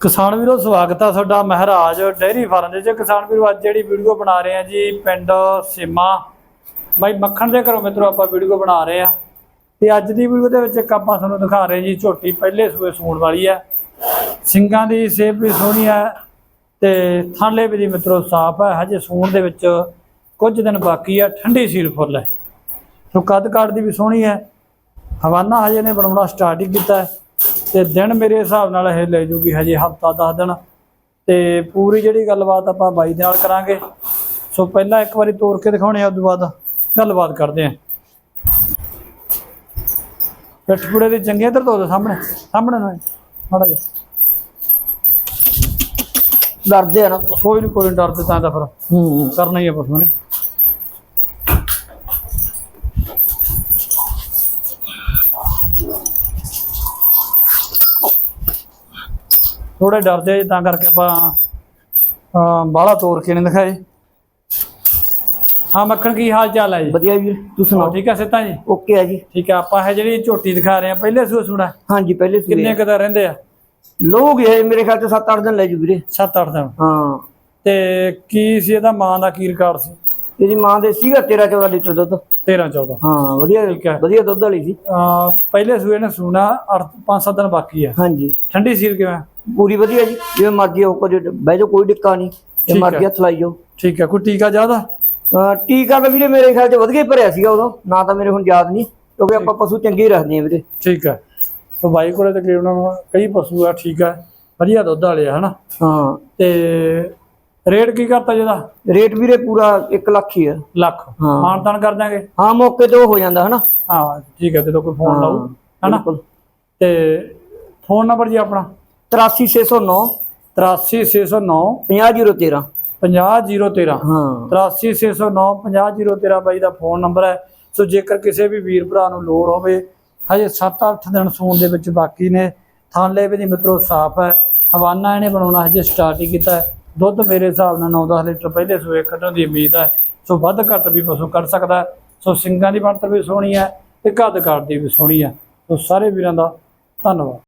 ਕਿਸਾਨ ਵੀਰੋ, ਸਵਾਗਤ ਆ ਤੁਹਾਡਾ ਮਹਾਰਾਜ ਡੇਅਰੀ ਫਾਰਮ ਦੇ ਜੇ ਕਿਸਾਨ ਵੀਰੋ, ਅੱਜ ਜਿਹੜੀ ਵੀਡੀਓ ਬਣਾ ਰਹੇ ਆ ਜੀ ਪਿੰਡ ਸੀਮਾ, ਬਾਈ ਮੱਖਣ ਦੇ ਘਰੋਂ ਮਿੱਤਰੋ ਆਪਾਂ ਵੀਡੀਓ ਬਣਾ ਰਹੇ ਆ। ਤੇ ਅੱਜ ਦੀ ਵੀਡੀਓ ਦੇ ਵਿੱਚ ਇੱਕ ਆਪਾਂ ਤੁਹਾਨੂੰ ਦਿਖਾ ਰਹੇ ਜੀ, ਝੋਟੀ ਪਹਿਲੇ ਸੂਏ ਸੂਣ ਵਾਲੀ ਆ। ਸਿੰਗਾਂ ਦੀ ਸੇਬ ਵੀ ਸੋਹਣੀ ਆ ਤੇ ਥਾਲੇ ਵੀ ਦੀ ਮਿੱਤਰੋ ਸਾਫ਼ ਹੈ ਹਜੇ ਸੂਣ ਦੇ ਵਿੱਚ ਕੁਝ ਦਿਨ ਬਾਕੀ ਆ, ਠੰਡੀ ਸੀਲ ਫੁੱਲ ਹੈ ਸੋ ਕੱਦ ਕਾਠ ਦੀ ਵੀ ਸੋਹਣੀ ਹੈ ਹਵਾਨਾ ਹਜੇ ਨੇ ਬਣਾਉਣਾ ਸਟਾਰਟ ਹੀ। ਕੀਤਾ ਤੇ ਦਿਨ ਮੇਰੇ ਹਿਸਾਬ ਨਾਲ ਇਹ ਲੈ ਜੂਗੀ ਹਜੇ ਹਫਤਾ 10 ਦਿਨ। ਤੇ ਪੂਰੀ ਜਿਹੜੀ ਗੱਲਬਾਤ ਆਪਾਂ ਬਾਈ ਦੇ ਨਾਲ ਕਰਾਂਗੇ। ਸੋ ਪਹਿਲਾਂ ਇੱਕ ਵਾਰੀ ਤੋੜ ਕੇ ਦਿਖਾਉਣੇ ਆ ਉਸ ਤੋਂ ਬਾਅਦ ਗੱਲਬਾਤ ਕਰਦੇ ਆਂ। ਪਿੱਠਪੂੜੇ ਦੀ ਚੰਗੀ ਇੱਧਰ ਤੋਂ ਸਾਹਮਣੇ ਸਾਹਮਣੇ ਨਾ ਮਾੜਾ ਜਿਹਾ। ਡਰਦੇ ਆ ਨਾ। ਕੋਈ ਨਹੀਂ ਕੋਈ ਡਰਦੇ ਤਾਂ ਤਾਂ ਫਿਰ ਹੂੰ। ਕਰਨਾ ਹੀ ਆ ਪਸ਼ੂ ਨੇ ਥੋੜੇ ਡਰਦੇ ਆ ਜੀ, ਤਾਂ ਕਰਕੇ ਆਪਾਂ ਬਾਹਲਾ ਤੋੜ ਕੇ ਨਹੀਂ ਦਿਖਾਏ। ਹਾਂ ਮੱਖਣ ਕੀ ਹਾਲ ਚਾਲ ਹੈ ਜੀ? ਵਧੀਆ ਵੀਰ ਤੂੰ ਹਾਂ, ਸੁਣਾਓ? ਠੀਕ ਹੈ ਸਿੱਧਾ ਜੀ? ਓਕੇ ਆ ਜੀ। ਠੀਕ ਹੈ ਆਪਾਂ ਇਹ ਜਿਹੜੀ ਝੋਟੀ ਦਿਖਾ ਰਹੇ ਆ ਪਹਿਲੇ ਸੂਆ ਸੂਣਾ ਹਾਂਜੀ ਪਹਿਲੇ ਕਿੰਨੇ ਸੂਏ ਕਦਾ ਰਹਿੰਦੇ ਆ? ਲੋਗ ਇਹ ਮੇਰੇ ਖਿਆਲ ਚ 7-8 ਦਿਨ ਲੈ ਜੂ ਵੀਰੇ। 7-8 ਦਿਨ। ਹਾਂ। ਤੇ ਕੀ ਸੀ ਇਹਦਾ ਮਾਂ ਦਾ ਕੀ ਰਿਕਾਰਡ ਸੀ? ਇਹਦੀ ਮਾਂ ਦੇ ਸੀਗਾ 13-14 ਲੀਟਰ ਦੁੱਧ। 13-14 ਹਾਂ ਵਧੀਆ ਠੀਕ ਹੈ। ਵਧੀਆ ਦੁੱਧ ਵਾਲੀ ਸੀ। ਪਹਿਲੇ ਸੂਏ ਨੇ ਸੂਣਾ 5-7 ਦਿਨ ਬਾਕੀ ਆ। ਹਾਂਜੀ। ਠੰਡੀ ਸੀਲ ਕਿਵੇਂ? ਪੂਰੀ ਵਧੀਆ ਜੀ ਜਿਵੇਂ ਮਰਜ਼ੀ ਹੋ ਕੋਈ ਬਹਿ ਜਾਓ ਕੋਈ ਡਿੱਕਾ ਨਹੀਂ। ਜੇ ਠੀਕ ਮਰਜ਼ੀ ਹੈ। ਹੱਥ ਲਾਈ ਜਾਓ। ਠੀਕ ਹੈ ਕੋਈ ਟੀਕਾ ਜ਼ਿਆਦਾ? ਅਹ ਟੀਕਾ ਤਾਂ ਵੀਰੇ ਮੇਰੇ ਖਿਆਲ ਚ ਵਧੀਆ ਹੀ ਭਰਿਆ ਸੀਗਾ ਉਦੋਂ ਨਾ ਤਾਂ ਮੇਰੇ ਹੁਣ ਯਾਦ ਨਹੀਂ ਕਿਉਂਕਿ ਆਪਾਂ ਪਸ਼ੂ ਚੰਗੇ ਹੀ ਰੱਖਦੇ ਆ ਵੀਰੇ। ਠੀਕ ਹੈ। ਸੋ ਬਾਈ ਕੋਲੇ ਤਕਰੀਬਨ ਕਈ ਪਸ਼ੂ ਆ ਠੀਕ ਹੈ ਵਧੀਆ ਦੁੱਧ ਵਾਲੇ ਆ ਹਨਾ? ਹਾਂ। ਤੇ ਰੇਟ ਕੀ ਕਰਤਾ ਜਿਹਦਾ? ਰੇਟ ਵੀਰੇ ਪੂਰਾ 1 ਲੱਖ ਹੀ ਆ। ਲੱਖ। ਹਾਂ। ਮਾਨਤਾਨ ਕਰ ਦਾਂਗੇ ਹਾਂ ਮੌਕੇ ਤੇ ਉਹ ਹੋ ਜਾਂਦਾ ਹਨਾ? ਹਾਂ ਠੀਕ ਹੈ ਜਦੋਂ ਕੋਈ ਫੋਨ ਲਾਊ ਹਨਾ? ਬਿਲਕੁਲ। ਤੇ ਫੋਨ ਨੰਬਰ ਜੀ ਆਪਣਾ? 83609 83609 50013 50013 ਹਾਂ। 83609 50013 ਬਾਈ ਦਾ ਫੋਨ ਨੰਬਰ ਹੈ। ਸੋ ਜੇਕਰ ਕਿਸੇ ਵੀ ਵੀਰ ਭਰਾ ਨੂੰ ਲੋੜ ਹੋਵੇ ਹਜੇ 7-8 ਦਿਨ ਸੂਣ ਦੇ ਵਿੱਚ ਬਾਕੀ ਨੇ। ਥਾਂਲੇ ਵੀ ਦੀ ਮਿੱਤਰੋ ਸਾਫ਼ ਹੈ। ਹਵਾਨਾ ਇਹਨੇ ਬਣਾਉਣਾ ਹਜੇ ਸਟਾਰਟ ਹੀ ਕੀਤਾ ਹੈ। ਦੁੱਧ ਮੇਰੇ ਹਿਸਾਬ ਨਾਲ 9-10 ਲੀਟਰ ਪਹਿਲੇ ਸੂਏ ਕੱਢਣ ਦੀ ਉਮੀਦ ਹੈ। ਸੋ ਵੱਧ ਘੱਟ ਵੀ ਪਸ਼ੂ ਕੱਢ ਸਕਦਾ। ਸੋ ਸਿੰਗਾਂ ਦੀ ਬਣਤਰ ਵੀ ਸੋਹਣੀ ਹੈ ਤੇ ਕੱਦ ਕਾਠ ਦੀ ਵੀ ਸੋਹਣੀ ਹੈ। ਸੋ ਸਾਰੇ ਵੀਰਾਂ ਦਾ ਧੰਨਵਾਦ।